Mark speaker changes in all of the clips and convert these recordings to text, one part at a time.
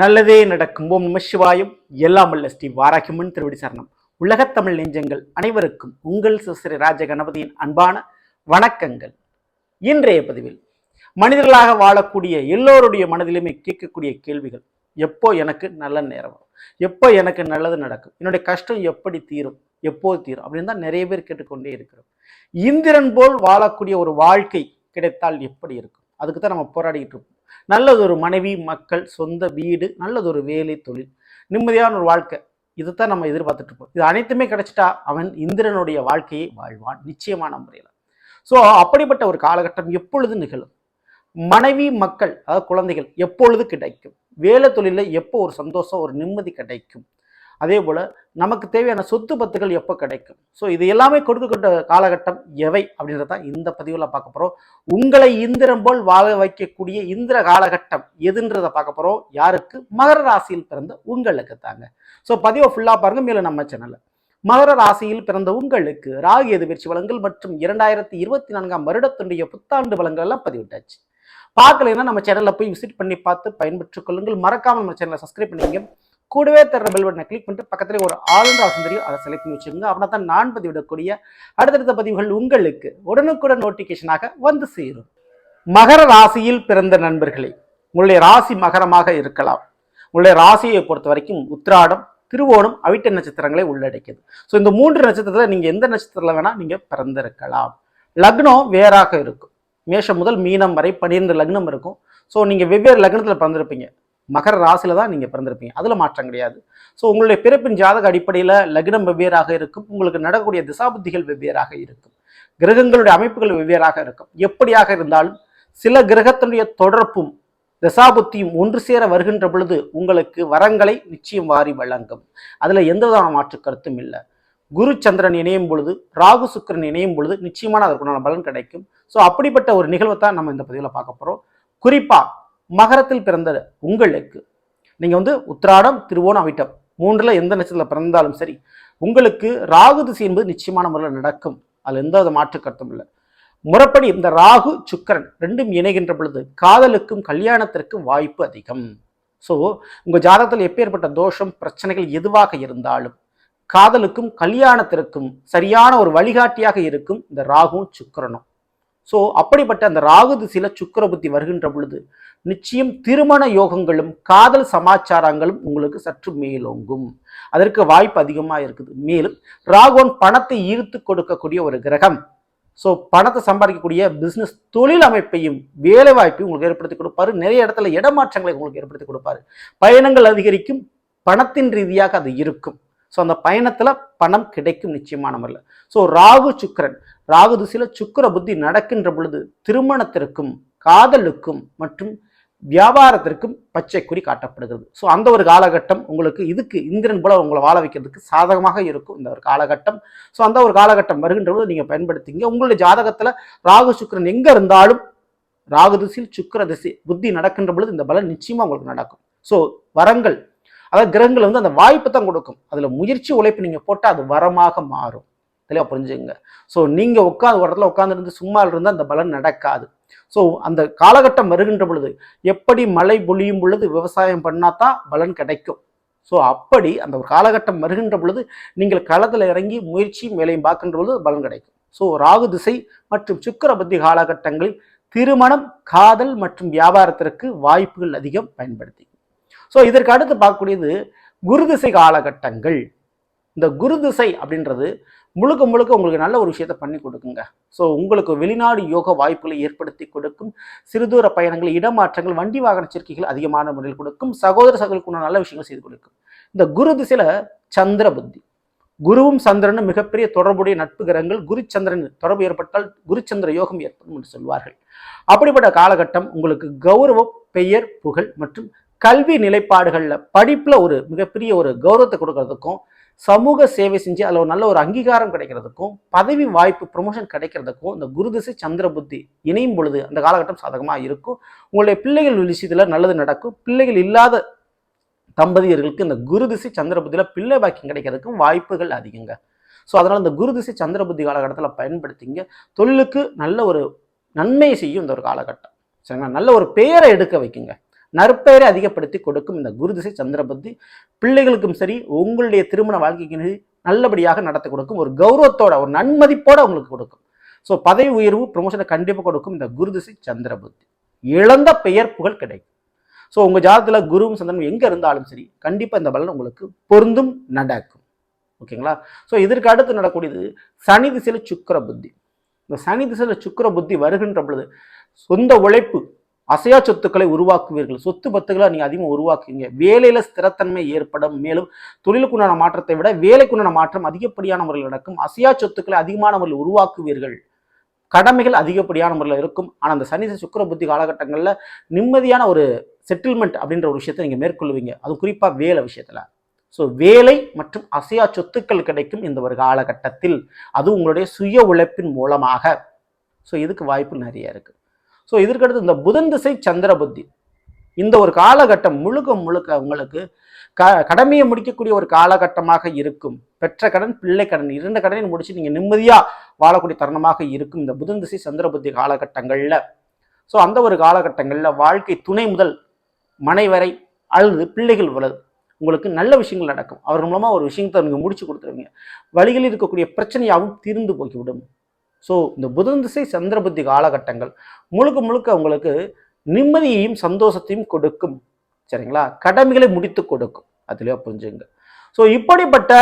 Speaker 1: நல்லதே நடக்கும். ஓம் நம எல்லாம் வல்ல ஸ்ரீ வாராகிமன் திருவடி சரணம். உலகத்தமிழ் நெஞ்சங்கள் அனைவருக்கும் உங்கள் சிசிறி ராஜ கணபதியின் அன்பான வணக்கங்கள். இன்றைய பதிவில் மனிதர்களாக வாழக்கூடிய எல்லோருடைய மனதிலுமே கேட்கக்கூடிய கேள்விகள் எப்போ எனக்கு நல்ல நேரம் வரும்? எப்போ எனக்கு நல்லது நடக்கும்? என்னுடைய கஷ்டம் எப்படி தீரும்? எப்போது தீரும்? அப்படின்னு தான் நிறைய பேர் கேட்டுக்கொண்டே இருக்கிறோம். இந்திரன் போல் வாழக்கூடிய ஒரு வாழ்க்கை கிடைத்தால் எப்படி இருக்கும்? அதுக்கு தான் நம்ம போராடிக்கிட்டு இருக்கோம் நல்லதொரு மனைவி மக்கள் சொந்த வீடு நல்லதொரு வேலை தொழில். நிம்மதியான ஒரு வாழ்க்கை. இதைத்தான் நம்ம எதிர்பார்த்துட்டு இருப்போம். இது அனைத்துமே கிடைச்சிட்டா அவன் இந்திரனுடைய வாழ்க்கையை வாழ்வான் நிச்சயமான முறையில். ஸோ அப்படிப்பட்ட ஒரு காலகட்டம் எப்பொழுது நிகழும்? மனைவி மக்கள் அதாவது குழந்தைகள் எப்பொழுது கிடைக்கும்? வேலை தொழிலில் எப்போ ஒரு சந்தோஷம் ஒரு நிம்மதி கிடைக்கும்? அதே போல் நமக்கு தேவையான சொத்து பத்துகள் எப்போ கிடைக்கும்? ஸோ இது எல்லாமே கொடுக்கப்பட்ட காலகட்டம் எவை அப்படின்றத தான் இந்த பதிவில் பார்க்க போகிறோம் உங்களை இந்திரம் போல் வாழ வைக்கக்கூடிய இந்திர காலகட்டம் எதுன்றதை பார்க்க போகிறோம் யாருக்கு? மகர ராசியில் பிறந்த உங்களுக்கு தாங்க ஸோ பதிவை ஃபுல்லாக பாருங்க. மேலே நம்ம சேனலில் மகர ராசியில் பிறந்த உங்களுக்கு ராகு எதிர்ச்சி வளங்கள் மற்றும் இரண்டாயிரத்தி இருபத்தி நான்காம் வருடத்துடைய புத்தாண்டு வளங்கள் எல்லாம் பதிவிட்டாச்சு. பார்க்கலைன்னா நம்ம சேனலில் போய் விசிட் பண்ணி பார்த்து பயன்பெற்றுக் கொள்ளுங்கள். மறக்காம நம்ம சேனலை சப்ஸ்கிரைப் பண்ணிங்க கூடவே தர பெல் பட்டனை கிளிக் பண்ணிட்டு பக்கத்தில் ஒரு ஆளுநர் ஆப்ஷன் தெரியும் அதை செலக்ட் பண்ணி வச்சுக்கோங்க. அப்படின்னா தான் நான் பதிவிடக்கூடிய அடுத்தடுத்த பதிவுகள் உங்களுக்கு உடனுக்குடன் நோட்டிஃபிகேஷனாக வந்து சேரும். மகர ராசியில் பிறந்த நண்பர்களே உங்களுடைய ராசி மகரமாக இருக்கலாம். உங்களுடைய ராசியை பொறுத்த வரைக்கும் உத்திராடம் திருவோணம் அவிட்ட நட்சத்திரங்களை உள்ளடக்கியது. ஸோ இந்த மூன்று நட்சத்திரத்தில் நீங்கள் எந்த நட்சத்திரத்தில் வேணால் நீங்கள் பிறந்திருக்கலாம். லக்னம் வேறாக இருக்கும். மேஷம் முதல் மீனம் வரை பன்னிரெண்டு லக்னம் இருக்கும். ஸோ நீங்கள் வெவ்வேறு லக்னத்தில் பிறந்திருப்பீங்க. மகர ராசியில் தான் நீங்கள் பிறந்திருப்பீங்க. அதில் மாற்றம் கிடையாது. ஸோ உங்களுடைய பிறப்பின் ஜாதக அடிப்படையில் லக்னம் வெவ்வேறாக இருக்கும். உங்களுக்கு நடக்கக்கூடிய திசாபுத்திகள் வெவ்வேறாக இருக்கும். கிரகங்களுடைய அமைப்புகள் வெவ்வேறாக இருக்கும். எப்படியாக இருந்தாலும் சில கிரகத்தினுடைய தொடர்பும் தசாபுத்தியும் ஒன்று சேர வருகின்ற பொழுது உங்களுக்கு வரங்களை நிச்சயம் வாரி வழங்கும். அதில் எந்த விதமான மாற்று கருத்தும் இல்லை. குரு சந்திரன் இணையும் பொழுது ராகு சுக்கிரன் இணையும் பொழுது நிச்சயமான அதற்குண்டான பலன் கிடைக்கும். ஸோ அப்படிப்பட்ட ஒரு நிகழ்வை தான் நம்ம இந்த பதிவில் பார்க்க போகிறோம் குறிப்பாக மகரத்தில் பிறந்த உங்களுக்கு நீங்கள் வந்து உத்திராடம் திருவோணம் அவிட்டம் மூன்றில் எந்த நட்சத்திரத்தில் பிறந்தாலும் சரி உங்களுக்கு ராகு திசை என்பது நிச்சயமான முறையில் நடக்கும். அதில் எந்த வித மாற்று கருத்தும் இல்லை. முறைப்படி இந்த ராகு சுக்கரன் ரெண்டும் இணைகின்ற பொழுது காதலுக்கும் கல்யாணத்திற்கும் வாய்ப்பு அதிகம். ஸோ உங்கள் ஜாதகத்தில் எப்பேற்பட்ட தோஷம் பிரச்சனைகள் எதுவாக இருந்தாலும் காதலுக்கும் கல்யாணத்திற்கும் சரியான ஒரு வழிகாட்டியாக இருக்கும் இந்த ராகும் சுக்கரனும். ஸோ அப்படிப்பட்ட அந்த ராகு திசையில் சுக்கர புத்தி வருகின்ற பொழுது நிச்சயம் திருமண யோகங்களும் காதல் சமாச்சாரங்களும் உங்களுக்கு சற்று மேலோங்கும். அதற்கு வாய்ப்பு அதிகமாக இருக்குது. மேலும் ராகுவன் பணத்தை ஈர்த்து கொடுக்கக்கூடிய ஒரு கிரகம். ஸோ பணத்தை சம்பாதிக்கக்கூடிய பிஸ்னஸ் தொழில் அமைப்பையும் வேலை வாய்ப்பையும் உங்களுக்கு ஏற்படுத்தி கொடுப்பாரு. நிறைய இடத்துல இடமாற்றங்களை உங்களுக்கு ஏற்படுத்தி கொடுப்பாரு. பயணங்கள் அதிகரிக்கும் பணத்தின் ரீதியாக அது இருக்கும். ஸோ அந்த பயணத்தில் பணம் கிடைக்கும் நிச்சயமான முறையில். ஸோ ராகு சுக்கரன் ராகு திசையில் சுக்கர புத்தி நடக்கின்ற பொழுது திருமணத்திற்கும் காதலுக்கும் மற்றும் வியாபாரத்திற்கும் பச்சை குறி காட்டப்படுகிறது. ஸோ அந்த ஒரு காலகட்டம் உங்களுக்கு இதுக்கு இந்திரன் போல உங்களை வாழ வைக்கிறதுக்கு சாதகமாக இருக்கும் இந்த ஒரு காலகட்டம். ஸோ அந்த ஒரு காலகட்டம் வருகின்ற பொழுது நீங்கள் பயன்படுத்திங்க. உங்களுடைய ஜாதகத்தில் ராகு சுக்கரன் எங்கே இருந்தாலும் ராகு திசையில் சுக்கர திசை புத்தி நடக்கின்ற பொழுது இந்த பலன் நிச்சயமாக உங்களுக்கு நடக்கும். ஸோ வரங்கள் அதாவது கிரகங்கள் வந்து அந்த வாய்ப்பு தான் கொடுக்கும். அதில் முயற்சி உழைப்பு நீங்கள் போட்டால் அது வரமாக மாறும். தெளிவாக புரிஞ்சுங்க ஸோ நீங்கள் உட்காந்து ஒரு இடத்துல உட்காந்துருந்து சும்மா இருந்தால் அந்த பலன் நடக்காது. ஸோ அந்த காலகட்டம் வருகின்ற பொழுது எப்படி மழை பொழியும் பொழுது விவசாயம் பண்ணாதான் பலன் கிடைக்கும். ஸோ அப்படி அந்த ஒரு காலகட்டம் வருகின்ற பொழுது நீங்கள் களத்தில் இறங்கி முயற்சியும் வேலையும் பார்க்கின்ற பொழுது பலன் கிடைக்கும். ஸோ ராகு திசை மற்றும் சுக்கர புத்தி காலகட்டங்களில் திருமணம் காதல் மற்றும் வியாபாரத்திற்கு வாய்ப்புகள் அதிகம் பயன்படுத்தி ஸோ இதற்கு அடுத்து பார்க்கக்கூடியது குரு திசை காலகட்டங்கள். இந்த குரு திசை அப்படின்றது முழுக்க முழுக்க உங்களுக்கு நல்ல ஒரு விஷயத்த பண்ணி கொடுக்குங்க. ஸோ உங்களுக்கு வெளிநாடு யோக வாய்ப்புகளை ஏற்படுத்தி கொடுக்கும் சிறுதூர பயணங்கள் இடமாற்றங்கள் வண்டி வாகன சேர்க்கைகள் அதிகமான முறையில் கொடுக்கும் சகோதர சகோதரிக்குள்ள நல்ல விஷயங்கள் செய்து கொடுக்கும். இந்த குரு திசையில சந்திர புத்தி. குருவும் சந்திரனும் மிகப்பெரிய தொடர்புடைய நட்பு கிரகங்கள் குரு சந்திரன் தொடர்பு ஏற்பட்டால் குருச்சந்திர யோகம் ஏற்படும் என்று சொல்வார்கள். அப்படிப்பட்ட காலகட்டம் உங்களுக்கு கௌரவம் பெயர் புகழ் மற்றும் கல்வி நிலைப்பாடுகளில் படிப்பில் ஒரு மிகப்பெரிய ஒரு கௌரவத்தை கொடுக்கறதுக்கும் சமூக சேவை செஞ்சு அதில் ஒரு நல்ல ஒரு அங்கீகாரம் கிடைக்கிறதுக்கும் பதவி வாய்ப்பு ப்ரொமோஷன் கிடைக்கிறதுக்கும் இந்த குருதிசை சந்திர புத்தி இணையும் பொழுது அந்த காலகட்டம் சாதகமாக இருக்கும். உங்களுடைய பிள்ளைகள் விஷயத்தில் நல்லது நடக்கும். பிள்ளைகள் இல்லாத தம்பதியர்களுக்கு இந்த குருதிசை சந்திர புத்தியில் பிள்ளை பாக்கியம் கிடைக்கிறதுக்கும் வாய்ப்புகள் அதிகங்க. ஸோ அதனால் இந்த குருதிசை சந்திர புத்தி காலகட்டத்தில் பயன்படுத்திங்க. தொழிலுக்கு நல்ல ஒரு நன்மை செய்யும் இந்த ஒரு காலகட்டம். சரிங்களா? நல்ல ஒரு பெயரை எடுக்க வைக்குங்க. நற்பெயரை அதிகப்படுத்தி கொடுக்கும் இந்த குரு திசை சந்திர புத்தி பிள்ளைகளுக்கும் சரி உங்களுடைய திருமண வாழ்க்கைக்கு நல்லபடியாக நடத்தி கொடுக்கும் ஒரு கௌரவத்தோட ஒரு நன்மதிப்போட உங்களுக்கு கொடுக்கும். ஸோ பதவி உயர்வு ப்ரொமோஷனை கண்டிப்பாக கொடுக்கும் இந்த குரு திசை சந்திர புத்தி இழந்த பெயர் புகழ் கிடைக்கும். ஸோ உங்கள் ஜாதத்தில் குருவும் சந்திரனும் எங்கே இருந்தாலும் சரி கண்டிப்பாக இந்த பலன் உங்களுக்கு பொருந்தும் நடக்கும். ஓகேங்களா? ஸோ இதற்கு அடுத்து நடக்கூடியது சனி திசையில் சுக்கிர புத்தி. இந்த சனி திசையில் சுக்கிர புத்தி வருகின்ற பொழுது சொந்த உழைப்பு அசையா சொத்துக்களை உருவாக்குவீர்கள். சொத்து பத்துக்களை நீங்கள் அதிகமாக உருவாக்குவீங்க. வேலையில் ஸ்திரத்தன்மை ஏற்படும். மேலும் தொழிலுக்குண்டான மாற்றத்தை விட வேலைக்குண்டான மாற்றம் அதிகப்படியான முறையில் நடக்கும். அசையா சொத்துக்களை அதிகமான முறையில் உருவாக்குவீர்கள். கடமைகள் அதிகப்படியான முறையில் இருக்கும். ஆனால் அந்த சனி சுக்கர புத்தி காலகட்டங்களில் நிம்மதியான ஒரு செட்டில்மெண்ட் அப்படின்ற ஒரு விஷயத்தை நீங்கள் மேற்கொள்வீங்க. அது குறிப்பாக வேலை விஷயத்தில். ஸோ வேலை மற்றும் அசையா சொத்துக்கள் கிடைக்கும் இந்த ஒரு காலகட்டத்தில். அது உங்களுடைய சுய உழைப்பின் மூலமாக. ஸோ இதுக்கு வாய்ப்பு நிறைய இருக்குது ஸோ இதற்கடுத்து இந்த புதன் திசை சந்திர புத்தி. இந்த ஒரு காலகட்டம் முழுக்க முழுக்க உங்களுக்கு க கடமையை முடிக்கக்கூடிய ஒரு காலகட்டமாக இருக்கும். பெற்ற கடன் பிள்ளை கடன் இரண்டு கடனையும் முடிச்சு நீங்கள் நிம்மதியாக வாழக்கூடிய தருணமாக இருக்கும் இந்த புதன் திசை சந்திர புத்தி காலகட்டங்களில். ஸோ அந்த ஒரு காலகட்டங்களில் வாழ்க்கை துணை முதல் மனை வரை அல்லது பிள்ளைகள் வலது உங்களுக்கு நல்ல விஷயங்கள் நடக்கும். அவர் மூலமாக ஒரு விஷயத்தை நீங்கள் முடிச்சு கொடுத்துருவீங்க. வழிகளில் இருக்கக்கூடிய பிரச்சனையாகவும் தீர்ந்து போய்விடும் ஸோ இந்த புதன் திசை சந்திர புத்தி காலகட்டங்கள் முழுக்க முழுக்க உங்களுக்கு நிம்மதியையும் சந்தோஷத்தையும் கொடுக்கும். சரிங்களா? கடமைகளை முடித்து கொடுக்கும். அதுலேயே புரிஞ்சுங்க. ஸோ இப்படிப்பட்ட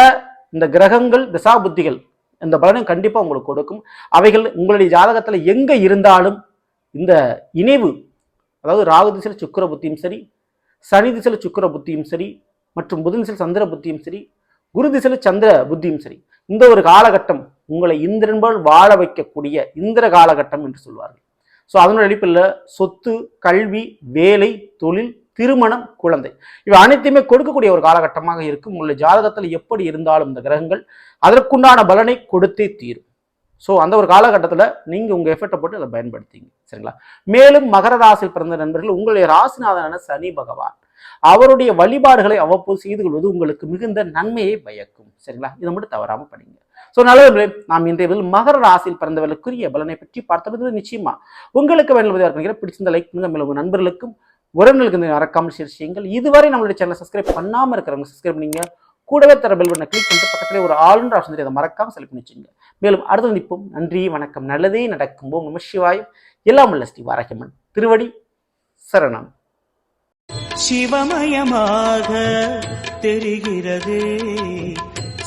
Speaker 1: இந்த கிரகங்கள் திசா புத்திகள் இந்த பலனை கண்டிப்பாக உங்களுக்கு கொடுக்கும். அவைகள் உங்களுடைய ஜாதகத்தில் எங்கே இருந்தாலும் இந்த இணைவு அதாவது ராகு திசையில் சுக்கிர புத்தியும் சரி சனி திசையில் சுக்கிர புத்தியும் சரி மற்றும் புதன் திசையில் சந்திர புத்தியும் சரி குரு திசையில் சந்திர புத்தியும் சரி இந்த ஒரு காலகட்டம் உங்களை இந்திரன்போல் வாழ வைக்கக்கூடிய இந்திர காலகட்டம் என்று சொல்வார்கள். ஸோ அதனுடைய அடிப்பில் சொத்து கல்வி வேலை தொழில் திருமணம் குழந்தை இவை அனைத்தையுமே கொடுக்கக்கூடிய ஒரு காலகட்டமாக இருக்கும். உங்களுடைய ஜாதகத்தில் எப்படி இருந்தாலும் இந்த கிரகங்கள் அதற்குண்டான பலனை கொடுத்தே தீரும். ஸோ அந்த ஒரு காலகட்டத்தில் நீங்கள் உங்கள் எஃபர்ட்டை போட்டு அதை பயன்படுத்திங்க. சரிங்களா? மேலும் மகர ராசியில் பிறந்த நண்பர்கள் உங்களுடைய ராசிநாதனான சனி பகவான் அவருடைய வழிபாடுகளை அவ்வப்போது செய்து கொள்வது உங்களுக்கு மிகுந்த நன்மையை பயக்கும். சரிங்களா? இதை மட்டும் தவறாமல் படிங்க. ஸோ நல்லவர்களே நாம் இன்றைய பதில் மகர ராசியில் பிறந்தவர்களுக்குரிய பலனை பற்றி பார்த்தது நிச்சயமா உங்களுக்கு வேண்டிய பிடிச்சிருந்த லைக் பண்ணுங்க. மேலும் நண்பர்களுக்கும் உறவினர்களுக்கு இந்த மறக்காமல் ஷேர் செய்யுங்கள். இதுவரை நம்மளுடைய சேனலை சப்ஸ்கிரைப் பண்ணாமல் இருக்கிறவங்க சப்ஸ்கிரைப் பண்ணீங்க. கூடவே தர பெல் பண்ண கிளிக் பண்ணிட்டு பக்கத்துல ஒரு ஆளுன்ற ஆப்ஷன் அதை மறக்காம செலக்ட் பண்ணி வச்சுங்க. மேலும் அடுத்த நிற்போம் நன்றி வணக்கம். நல்லதே நடக்கும். ஓம் நம சிவாயம். எல்லாம் உள்ள ஸ்ரீ வாரகமன் திருவடி சரணம்.
Speaker 2: சிவமயமாக தெரிகிறதே.